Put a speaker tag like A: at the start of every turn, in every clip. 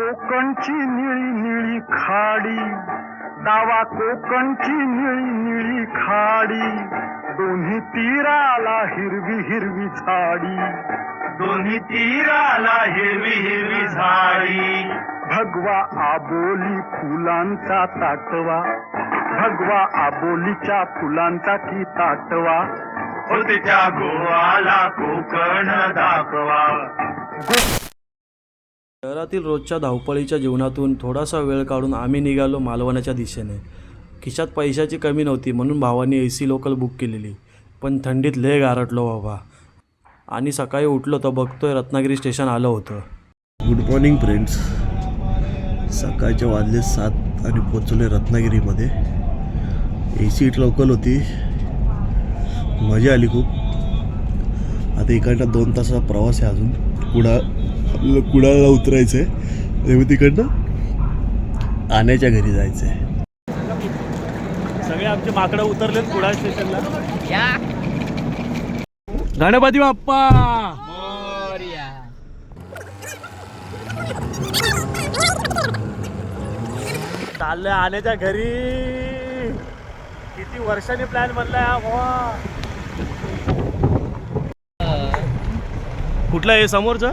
A: कोकणची निळी निळी खाडी. डावा कोकणची निळी निळी खाडी. दोन्ही तीराला हिरवी हिरवी झाडी.
B: दोन्ही तीराला हिरवी हिरवी झाडी.
A: भगवा आबोली फुलांचा ताटवा. भगवा आबोलीच्या फुलांचा की ताटवा.
B: तिच्या गोवाला कोकण दाखवा.
C: शहरातील रोजच्या धावपळीच्या जीवनातून थोडासा वेळ काढून आम्ही निघालो मालवणाच्या दिशेने. खिशात पैशाची कमी नव्हती म्हणून भावाने ए सी लोकल बुक केलेली. पण थंडीत लय गारटलो बाबा. आणि सकाळी उठलो तर बघतोय रत्नागिरी स्टेशन आलं होतं.
D: गुड मॉर्निंग फ्रेंड्स सकाळचे वाजले सात आणि पोचले रत्नागिरीमध्ये. ए सी लोकल होती. मजा आली खूप. आता इकडनं दोन तासाचा प्रवास आहे अजून. पुढं कुडाळला उतरायचं आहे मग तिकडनं आण्याच्या घरी जायचं आहे
C: सगळे आमचे माकडं उतरलेत कुडाळ स्टेशनला. गणपती बाप्पा! चाललंय आण्याच्या घरी. किती वर्षांनी प्लॅन बनलाय हा भावा. कुठलं आहे समोरचं?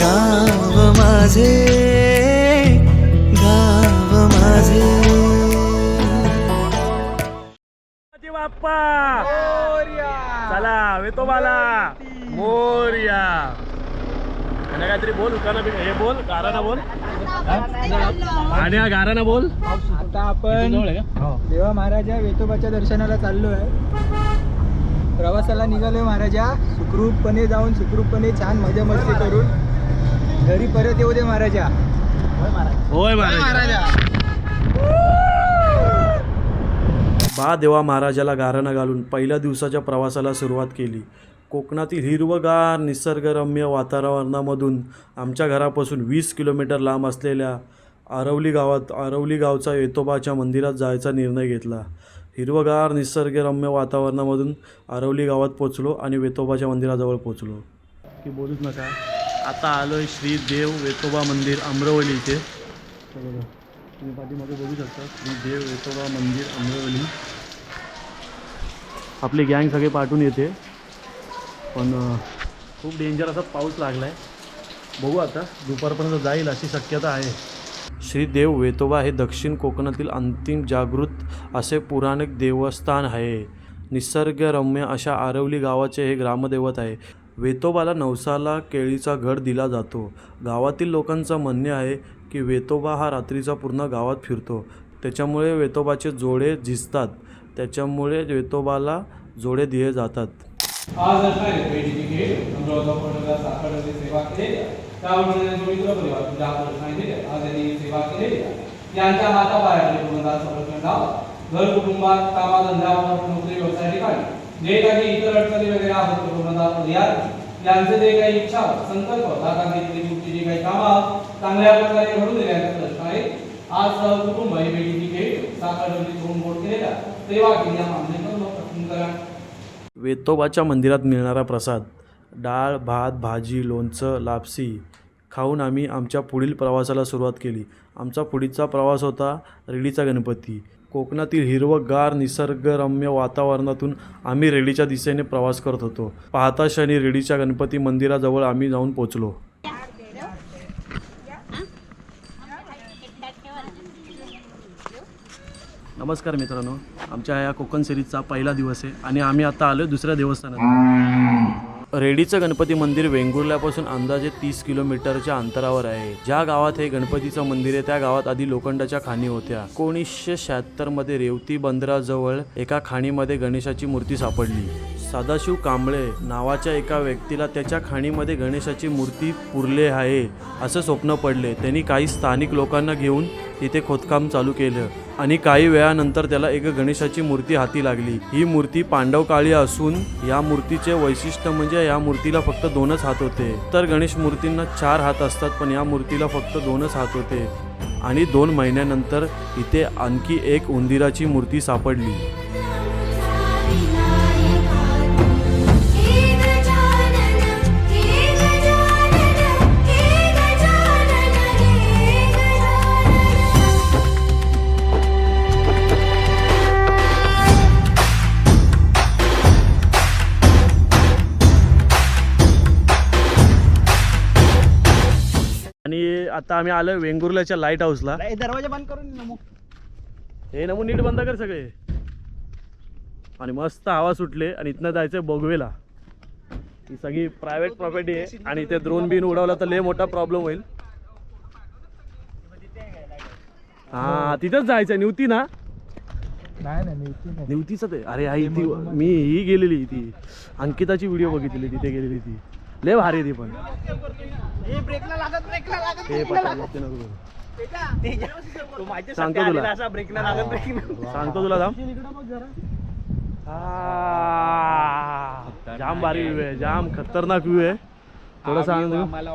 E: गाव माझे गाव माझे.
C: बाप्पा चला येतो मला मोर्या. आणि काहीतरी बोल उकाना बी- हे बोल गाराना बोल. आणि हा गाराना बोल.
F: आता आपण
C: का?
F: देवा महाराजा वेतोबाच्या दर्शनाला चाललो आहे प्रवासाला निघालोय महाराजा. सुखरूपपणे जाऊन सुखरूपपणे छान मजा मस्ती करून. घरी परत येऊ दे महाराजा.
C: होय महाराज. बा देवा महाराजाला गारणं घालून पहिल्या दिवसाच्या प्रवासाला सुरुवात केली. कोकणातील हिरवगार निसर्गरम्य वातावरणामधून आमच्या घरापासून वीस किलोमीटर लांब असलेल्या आरवली गावात आरवली गावचा येतोबाच्या मंदिरात जायचा निर्णय घेतला. हिरवगार निसर्गरम्य वातावरणामधून आरवली गावात पोचलो आणि वेतोबाच्या मंदिराजवळ पोचलो. की बोलूच नका. आता आलोय श्री देव वेतोबा मंदिर अमरावली इथे. तुम्ही पाठीमागे बघू शकता श्री देव वेतोबा मंदिर अमरावली. आपली गँग सगळे पाठवून येते. पण खूप डेंजर असा पाऊस लागला आहे बघू आता दुपारपर्यंत जाईल अशी शक्यता आहे. श्री देव वेतोबा हे दक्षिण कोकणातील अंतिम जागृत असे पुराणिक देवस्थान आहे. निसर्गरम्य अशा आरवली गावाचे हे ग्रामदैवत आहे. वेतोबाला नवसाला केळीचा घड दिला जातो. गावातील लोकांचं म्हणणे आहे की वेतोबा हा रात्रीचा पूर्ण गावात फिरतो. त्याच्यामुळे वेतोबाचे जोडे झिजतात. त्याच्यामुळे वेतोबाला जोडे दिले जातात.
G: आज यांच्या हाताबाहेर घर कुटुंबात कामाधंद्यावर नोकरी व्यवसाय ठिकाणी जे काही इतर अडचणी वगैरे आहेत ते पूर्णतः परिहार यांचे जे काही इच्छा संकल्प आकांक्षित तुमची जी काही कामं चांगल्या प्रकारे घडून दिल्याचा प्रश्न आहे. आज कुटुंब हे भेटीची खेळ साखर दोन बोट केलेल्या सेवा केल्या मान्य करून
C: वेतोबाच्या मंदिरात मिळणारा प्रसाद डाळ भात भाजी लोणचं लापसी खाऊन आम्ही आमच्या पुढील प्रवासाला सुरुवात केली. आमचा पुढीचा प्रवास होता रेडीचा गणपती. कोकणातील हिरवगार निसर्गरम्य वातावरणातून आम्ही रेडीच्या दिशेने प्रवास करत होतो. पाहता क्षणी रेडीच्या गणपती मंदिराजवळ आम्ही जाऊन पोचलो. नमस्कार मित्रांनो. आमच्या या कोकण सिरीजचा पहिला दिवस आहे आणि आम्ही आता आलो दुसऱ्या देवस्थानात. रेडीचं गणपती मंदिर वेंगुर्ल्यापासून अंदाजे तीस किलोमीटरच्या अंतरावर आहे. ज्या गावात हे गणपतीचं मंदिर आहे त्या गावात आधी लोखंडाच्या खाणी होत्या. एकोणीसशे शहात्तरमध्ये रेवती बंदराजवळ एका खाणीमध्ये गणेशाची मूर्ती सापडली. सदाशिव कांबळे नावाच्या एका व्यक्तीला त्याच्या खाणीमध्ये गणेशाची मूर्ती पुरले आहे असं स्वप्न पडले. त्यांनी काही स्थानिक लोकांना घेऊन तिथे खोदकाम चालू केलं आणि काही वेळानंतर त्याला एक गणेशाची मूर्ती हाती लागली. ही मूर्ती पांडव काळी असून या मूर्तीचे वैशिष्ट्य म्हणजे या मूर्तीला फक्त दोनच हात होते. तर गणेश मूर्तींना चार हात असतात पण या मूर्तीला फक्त दोनच हात होते. आणि दोन महिन्यानंतर इथे आणखी एक उंदिराची मूर्ती सापडली. आता आम्ही आलोय वेंगुर्ल्याच्या लाइट हाऊसला
F: दरवाजा बंद करून नमो
C: हे नमून नीट बंद कर सगळे. आणि मस्त हवा सुटले आणि इथनं जायचंय बोगवेला ही सगळी प्रायव्हेट प्रॉपर्टी आहे आणि ते ड्रोन बिन उडवला तर लय मोठा प्रॉब्लेम होईल. हा तिथंच जायचं निवती ना?
F: नाही नाही नाही, इथे नाही.
C: निवतीच ते. अरे आई ती मी ही गेलेली ती अंकिताची व्हिडिओ बघितली तिथे गेलेली ती. लय भारी ती पण. सांगतो तुला. सांगतो तुला आ, जाम भारी व्ह्यू आहे जाम खतरनाक व्ह्यू आहे. थोडं सांग.
F: मला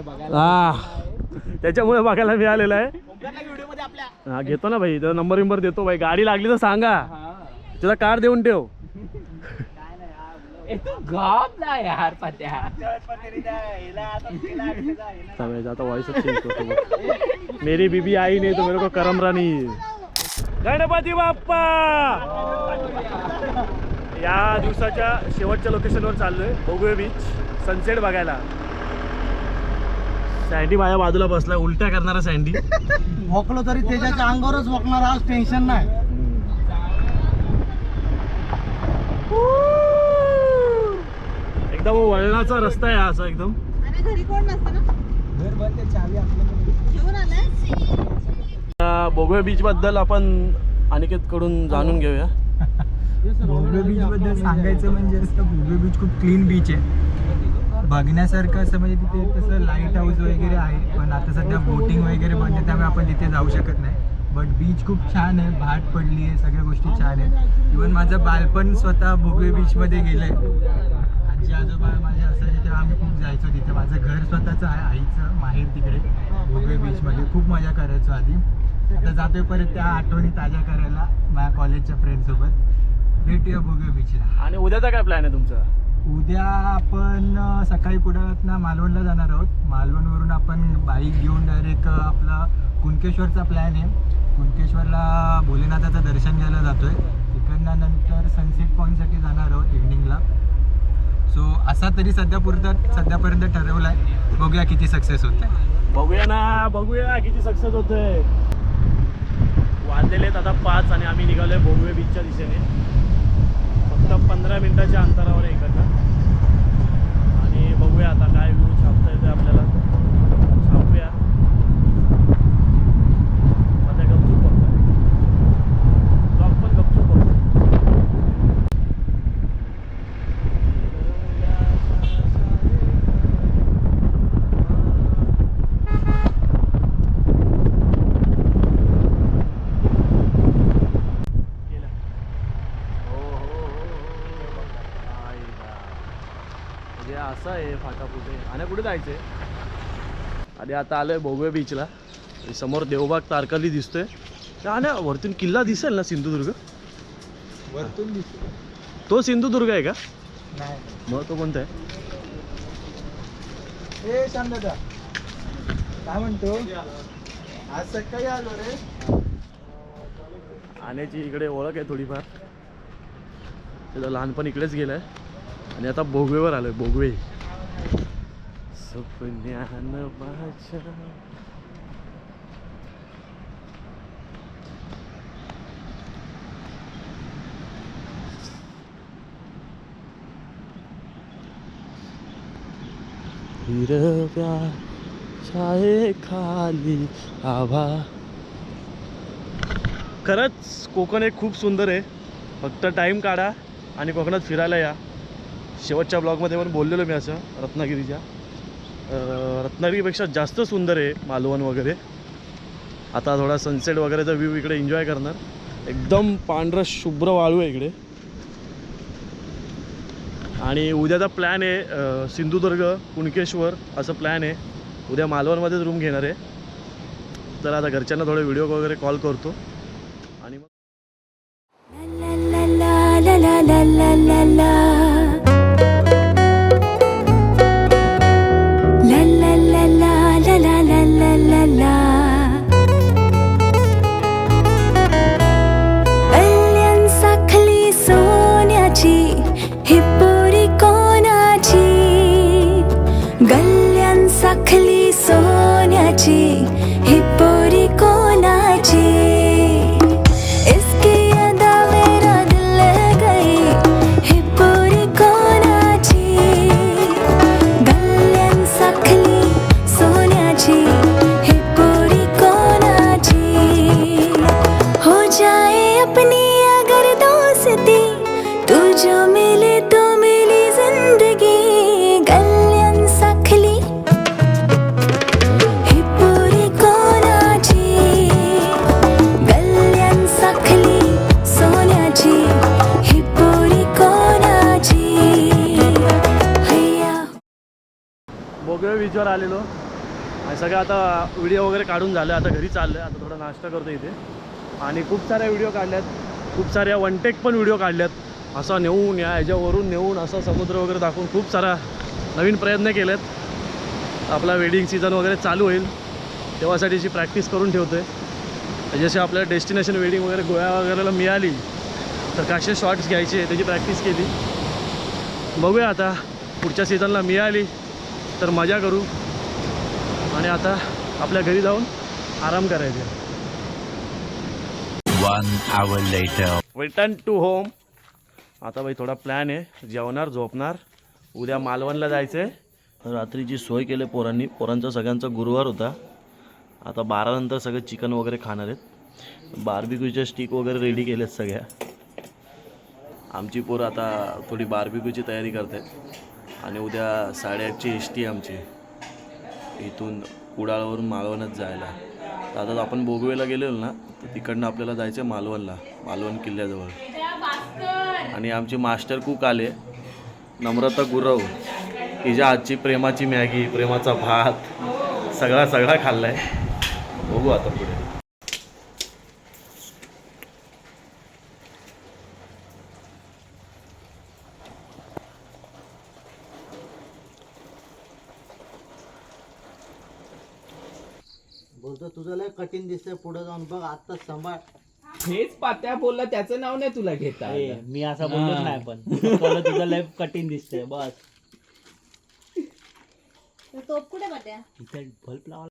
F: बघायला
C: हा. त्याच्यामुळे बघायला मिळालेलं आहे. हा घेतो ना भाई त्याचा नंबर विंबर देतो भाई. गाडी लागली तर सांगा. त्याचा कार देऊन ठेव.
F: यार पत्या.
C: वॉइस करतो बघ. मेरी बीबी आई नहीं तो मेरे को करमरा नहीं गणपती बाप्पा! या दिवसाच्या शेवटच्या लोकेशनवर चाललोय. बोगवे बीच सनसेट बघायला. सँडी माझ्या बाजूला बसलाय. उलट्या करणारा सँडी
F: वकलो तरी त्याच्या अंगावरच वकणार आज टेन्शन नाही.
C: एकदम वळणाचा रस्ता आहे असा एकदम.
H: आणि घरी कोण नसतं ना?
F: घर बंद आहे, चावी आपल्याकडे.
H: घेऊन आलाय?
C: बोगवे बीच बद्दल आपण अनिकेत कडून जाणून घेऊया.
F: भोगवे बीच बद्दल सांगायचं म्हणजे असं भोगवे बीच खूप क्लीन बीच आहे. बघण्यासारखं असं म्हणजे तिथे तसं लाइट हाऊस वगैरे आहे पण आता सध्या बोटिंग वगैरे बंद आहे त्यामुळे आपण तिथे जाऊ शकत नाही. बट बीच खूप छान आहे भाट पडली आहे सगळ्या गोष्टी छान आहेत. इवन माझं बालपण स्वतः भोगवे बीचमध्ये गेलं आहे आजी आजोबा माझे असायचे तेव्हा आम्ही खूप जायचो तिथे माझं घर स्वतःचं आहे आईचं माहेर तिकडे भोगवे बीचमध्ये खूप मजा करायचो आधी. आता जातोय परत त्या आठवणी ताज्या करायला माझ्या कॉलेजच्या फ्रेंडसोबत भेटूया भोगवे बीचला
C: आणि उद्याचा काय प्लॅन आहे तुमचा?
F: उद्या आपण सकाळी पुढं मालवणला जाणार आहोत. मालवणवरून आपण बाईक घेऊन डायरेक्ट आपला कुणकेश्वरचा प्लॅन आहे. कुणकेश्वरला भोलेनाथाचं दर्शन घ्यायला जातोय. तिकडनं नंतर सनसेट पॉईंटसाठी जाणार आहोत इव्हनिंगला सो असा तरी सध्या सध्यापर्यंत ठरवला आहे बघूया किती सक्सेस होत आहे
C: बघूया ना बघूया किती सक्सेस होतंय. वाजलेले आहेत आता पाच आणि आम्ही निघालोय भोगवे बीचच्या दिशेने. फक्त पंधरा मिनिटाच्या अंतरावर आहे इकडनं. आणि बघूया आता काय व्ह्यू छापता येतोय आपल्याला छापूया आता गपचूप बघतोय ब्लॉग पण गपचूप बघतो गेलं हो हो हो आईला. असं आहे फाटा कुठे आणि कुठे जायचंय आणि आता आलोय भोगवे बीचला समोर देवबाग तारकर्ली दिसतोय. आणि वरतून किल्ला दिसेल ना सिंधुदुर्ग?
F: वरतून दिसतो
C: तो सिंधुदुर्ग आहे का?
F: नाही.
C: मग तो कोणता आहे?
F: ए काय म्हणतो? आज सकाळी आलो रे.
C: आण्याची इकडे ओळख आहे थोडीफार. त्याचं लहानपण इकडेच गेलंय. आणि आता भोगवेवर आलोय भोगवे. सपन्यान माझ्या हिरव्या छाये खाली आभा खरंच कोकण हे खूप सुंदर आहे. फक्त टाईम काढा आणि कोकणात फिरायला या. शेवटच्या ब्लॉगमध्ये पण बोललेलो मी असं रत्नागिरीच्या. रत्नागिरीपेक्षा जास्त सुंदर आहे मालवण वगैरे. आता थोडा सनसेट वगैरेचा व्ह्यू इकडे एन्जॉय करणार. एकदम पांढरं शुभ्र वाळू आहे इकडे. आणि उद्याचा प्लॅन आहे सिंधुदुर्ग कुणकेश्वर असं प्लॅन आहे. उद्या मालवणमध्येच रूम घेणार आहे. तर आता घरच्यांना थोडे व्हिडिओ वगैरे कॉल करतो. आणि मग
I: la la la
C: बीचवर आलेलो. आणि सगळं आता व्हिडिओ वगैरे काढून झालं. आता घरी चाललं आहे आता थोडा नाश्ता करतो इथे. आणि खूप साऱ्या व्हिडिओ काढल्यात. खूप साऱ्या वनटेक पण व्हिडिओ काढल्यात. असा नेऊन या ह्याच्यावरून नेऊन असा समुद्र वगैरे दाखवून खूप सारा नवीन प्रयत्न केलेत. आपला वेडिंग सीझन वगैरे चालू होईल. तेव्हासाठीची प्रॅक्टिस करून ठेवतो आहे जसे आपल्याला डेस्टिनेशन वेडिंग वगैरे गोव्या वगैरेला मिळाली तर कसे शॉट्स घ्यायचे त्याची प्रॅक्टिस केली. बघूया आता पुढच्या सीझनला मिळाली. तर मजा करू. आणि आता आपल्या घरी जाऊन आराम करायचे. रिटर्न टू होम आता बाई थोडा प्लॅन आहे. जेवणार झोपणार. उद्या मालवणला जायचं आहे रात्रीची सोय केली पोरांनी. पोरांचा सगळ्यांचा गुरुवार होता. आता बारानंतर सगळं चिकन वगैरे खाणार आहेत. बार्बिक्यूच्या स्टिक वगैरे रेडी केल्यात सगळ्या. आमची पोरं आता थोडी बार्बिक्यूची तयारी करतात आणि उद्या साडेआठची एस टी आमची. इथून कुडाळवरून मालवणच जायला. तर आता आपण बोगवेला गेलेलो ना तर तिकडनं आपल्याला जायचं आहे मालवणला मालवण किल्ल्याजवळ. आणि आमचे मास्टर कुक आले. नम्रता गुरव. तिच्या आजची प्रेमाची मॅगी प्रेमाचा भात सगळा सगळा खाल्ला आहे बघू आता पुढे.
J: बोलतो तुझं लय कठीण दिसतंय पुढे जाऊन बघ आत्ताच सांभाळ.
F: हेच पात्या बोलला त्याचं नाव नाही तुला घेता आलं.
J: मी असं बोललोच नाही पण. तुला तुझं लय कठीण दिसतंय बस.
H: तोप कुठे पाट्या
J: इथे बल्ब लावा.